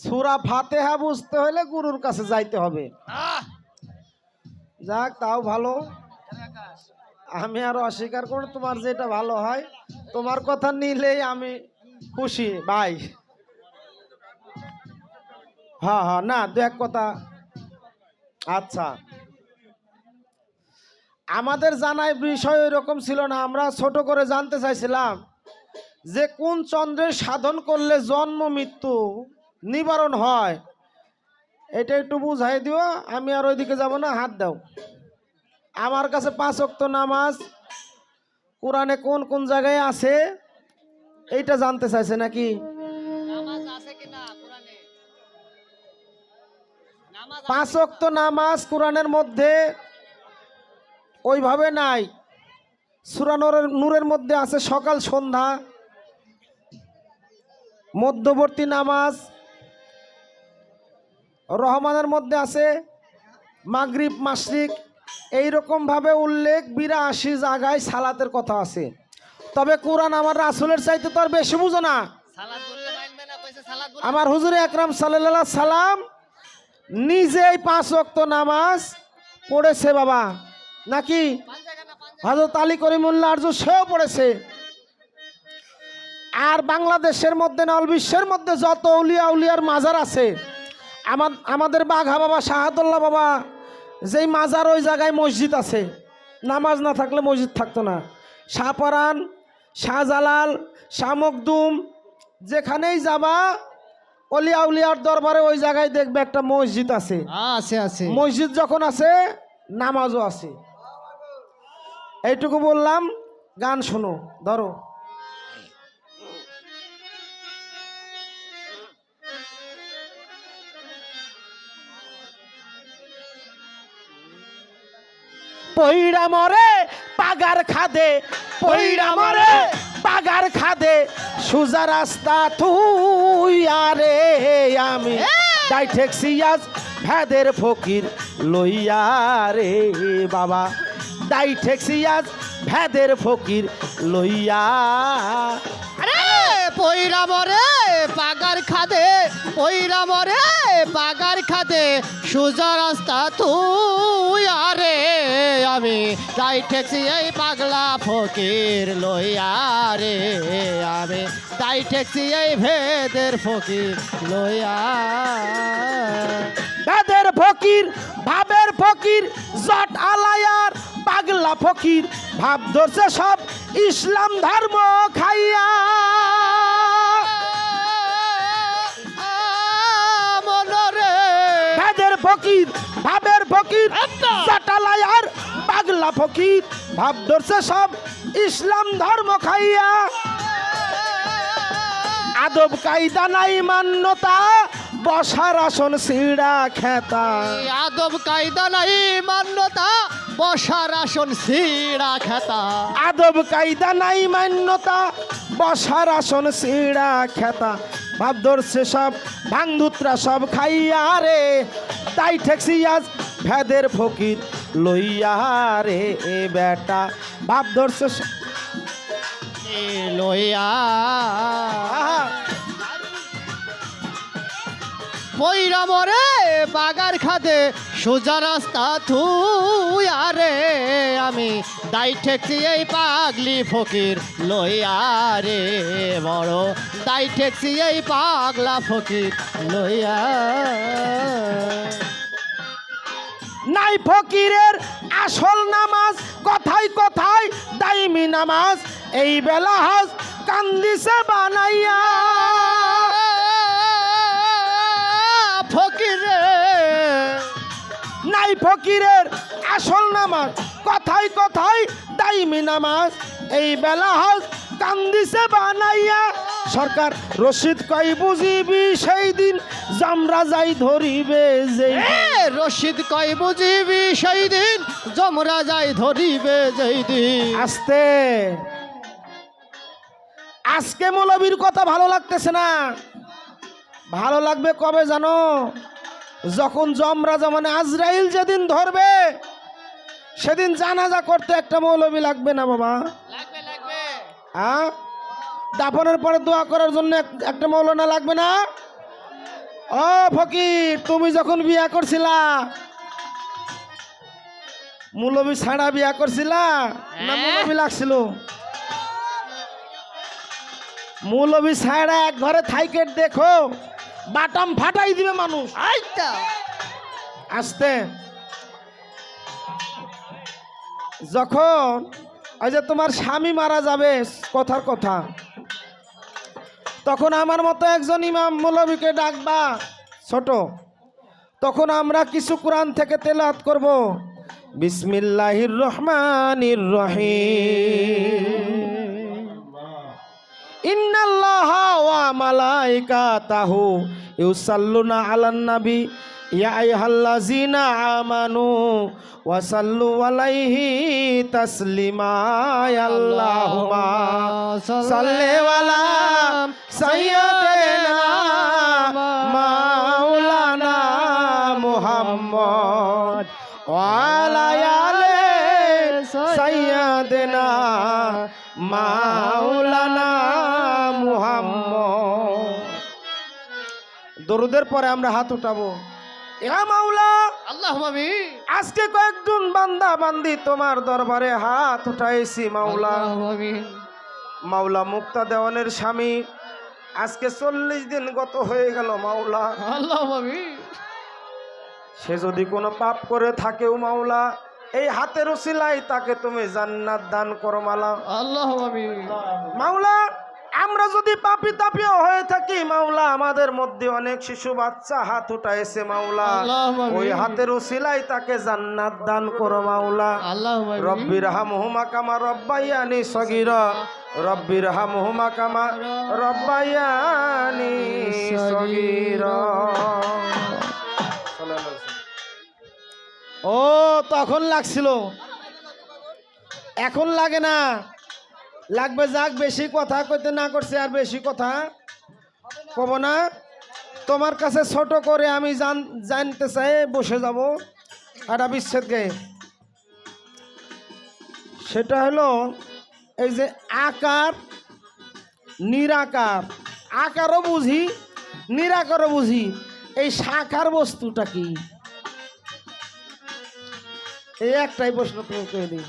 সুরা ফাতেহা বুঝতে হলে গুরুর কাছে যাইতে হবে। যাক তাও ভালো। আমি আর অস্বীকার করি তোমার যেটা ভালো হয় তোমার কথা নিলেই আমি খুশি ভাই হ্যাঁ হ্যাঁ না দু এক কথা। আচ্ছা। আমাদের জানায় বিষয় এরকম ছিল না আমরা ছোট করে জানতে চাইছিলাম যে কোন চন্দ্রের সাধন করলে জন্ম মৃত্যু? নিবারণ হয়। এটা একটু বুঝাই দিও আমি আর ওইদিকে যাব না হাত দাও। আমার কাছে পাঁচ অক্ত নামাজ কোরআনে কোন কোন জায়গায় আছে এইটা জানতে চাইছে নাকি? নামাজ আছে কিনা পাঁচ অক্ত নামাজ কোরআনের মধ্যে ওইভাবে নাই। সুরানোর নূরের মধ্যে আছে সকাল সন্ধ্যা মধ্যবর্তী নামাজ রহমানের মধ্যে আছে মাগরিব মাসরিক এইরকমভাবে উল্লেখ বিরাশি জায়গায় সালাতের কথা আছে। তবে কোরআন আমার রাসুলের চাইতে তো আর বেশি বুঝো না। না আমার হুজুর একরাম সাল্লাহ সালাম নিজেই পাঁচ ওয়াক্ত নামাজ পড়েছে বাবা। নাকি? না হজরত আলী করিমুল্লাহ আরজু সেও পড়েছে। আর বাংলাদেশের মধ্যে নল বিশ্বের মধ্যে যত উলিয়া উলিয়ার মাজার আছে আমাদের বাঘা বাবা শাহাদুল্লাহ বাবা যেই মাজার ওই জায়গায় মসজিদ আছে নামাজ না থাকলে মসজিদ থাকতো না। শাহপরান শাহজালাল শাহ মখদুম যেখানেই যাবা অলিয়া উলিয়ার দরবারে ওই জায়গায় দেখবে একটা মসজিদ আছে। আছে আছে। মসজিদ যখন আছে নামাজও আছে। এইটুকু বললাম গান শোনো ধরো। পইড়া মরে পাগার খাদে পইড়া মরে পাগার খাদে সুজা রাস্তা তুই আরে আমি। তাই ঠেকসিয়াস ভেদের ফকির লইয়া রে বাবা। দাই ঠেকসিয়াস ভেদের ফকির লইয়া। আরে পইরা মরে পাগার খাদে পইরা মরে পাগার খাদে সোজা রাস্তা তুই তাই ঠেকছি এই পাগলা ফকির লইয়া রে আমি। তাই ঠেকছি এই ভেদের ফকির লইয়া। ভেদের ফকির ভাবের ফকির জট আলায়ার পাগলা ফকির। ভাব ধরছে সব ইসলাম ধর্ম খাইয়া। ভেদের ফকির ভাবের ফকির জটালায়ার পাগলা ফকির। ভাব ধরছে সব ইসলাম ধর্ম খাইয়া। আদব কায়দা নাই মান্যতা বসার আসন সিঁড়া খেতা। আদব কায়দা নাই মান্যতা বসার আসন সিঁড়া খেতা। আদব কায়দা নাই মান্যতা বসার আসন সিঁড়া খেতা। ভাব ধরছে সব ভাঙধুত্রা সব খাইয়া রে। তাই ঠেকসি আজ ভেদের ফকির লইয়া রে এ বেটা ভাব ধরছে লইয়া। পইরা মরে বাগার খাদে সোজা রাস্তা থুই আরে আমি দাই ঠেকছি এই পাগলি ফকির লইয়া রে বড় দাই ঠেকছি এই পাগলা ফকির লইয়া। নাই ফকিরের আসল নামাজ, কথাই কথাই দাইমি নামাজ। এই বেলা হজ কান্দিছে বানাইয়া। ফকির, নাই ফকিরের আসল নামাজ, কথাই কথাই দাইমি নামাজ। এই বেলা হজ কান্দিছে বানাইয়া। সরকার রশিদ কই বুঝিবি সেই দিন জামরা যাই ধরিবে যে রশিদ কয় বুঝিবি সেই দিন জমরা যাই ধরিবে যেই দিন। আস্তে। আজকে মৌলবীর কথা ভালো লাগতেছে না। ভালো লাগবে কবে জানো? যখন জমরা মানে আজরাইল যেদিন ধরবে সেদিন জানাজা করতে একটা মৌলবী লাগবে না বাবা। হ্যাঁ? দাফনের পরে দোয়া করার জন্য এক- একটা মৌলানা লাগবে না? ও ফকির তুমি যখন বিয়া করছিলা মৌলবী ছাড়া বিয়া করছিলা না হ্যাঁ। লাগছিল? মৌলবী ছাড়া এক ঘরে থাইকেট দেখো বাটাম ফাটাই দিবে মানুষ। আসতে। যখন ওই যে তোমার স্বামী মারা যাবে, কথার কথা। তখন আমার মতো একজন ইমাম মৌলবীকে ডাকবা, ছোট। তখন আমরা কিছু কোরআন থেকে তেলাত করব। বিসমিল্লাহির রহমানির রহিম। ইন্নাল্লাহা ওয়া মালাইকাতাহু ইউসাল্লুনা আলান নাবি। ইয়া আইয়ুহাল্লাযিনা আমানু ওয়া সাল্লু আলাইহি তাসলিমা আল্লাহুম্মা সাল্লি আলা সাইয়্যিদিনা মাওলানা মুহাম্মদ ওয়া আলা আলি সাইয়্যিদিনা মাওলানা মুহাম্মদ। দরুদের পরে আমরা হাত উঠাবো। ইয়া মাওলা আল্লাহ আজকে কয়েকজন বান্দা বান্দি তোমার দরবারে হাত উঠাইছি মাওলা। মাওলা মুক্তা দেওয়ানের স্বামী আজকে চল্লিশ দিন গত হয়ে গেল মাওলা। আল্লাহ সে যদি কোনো পাপ করে থাকেও মাওলা এই হাতের উসিলাই তাকে তুমি জান্নাত দান করো মালা। আল্লাহ মাওলা আমরা যদি পাপি তাপিও হয়ে থাকি মাওলা আমাদের মধ্যে অনেক শিশু বাচ্চা হাত উঠাইছে মাওলা। ওই। হাতের উসিলাই তাকে জান্নাত দান করো মাওলা। রব্বির হামহুমা কামা রব্বাইয়ানি সগীরা। রব্বির হামহুমা কামা রব্বাইয়ানি সগীরা। ও তখন লাগছিল। এখন লাগে না। লাগবে যাক, বেশি কথা কইতে না করছে, আর বেশি কথা কব না। তোমার কাছে ছোট করে আমি জান, জানতে চাই, বসে যাব। একটা বিচ্ছেদ গায়ে সেটা হলো, এই যে আকার, নিরাকার। আকারও বুঝি, নিরাকারও বুঝি। এই সাকার বস্তুটা কি? এই একটাই প্রশ্ন তুমি কয়ে দিই।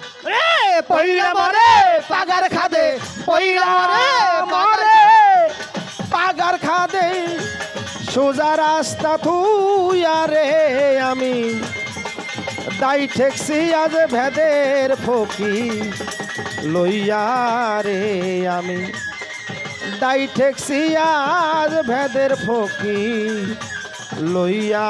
পইলা মরে পাগার খাদে পইলা মরে মরে পাগার খাদে সোজা রাস্তা থুইয়ারে আমি। দাই ঠেকছি আজ ভেদের ফকি লইয়া রে আমি। দাই ঠেকছি আজ ভেদের ফকি লইয়া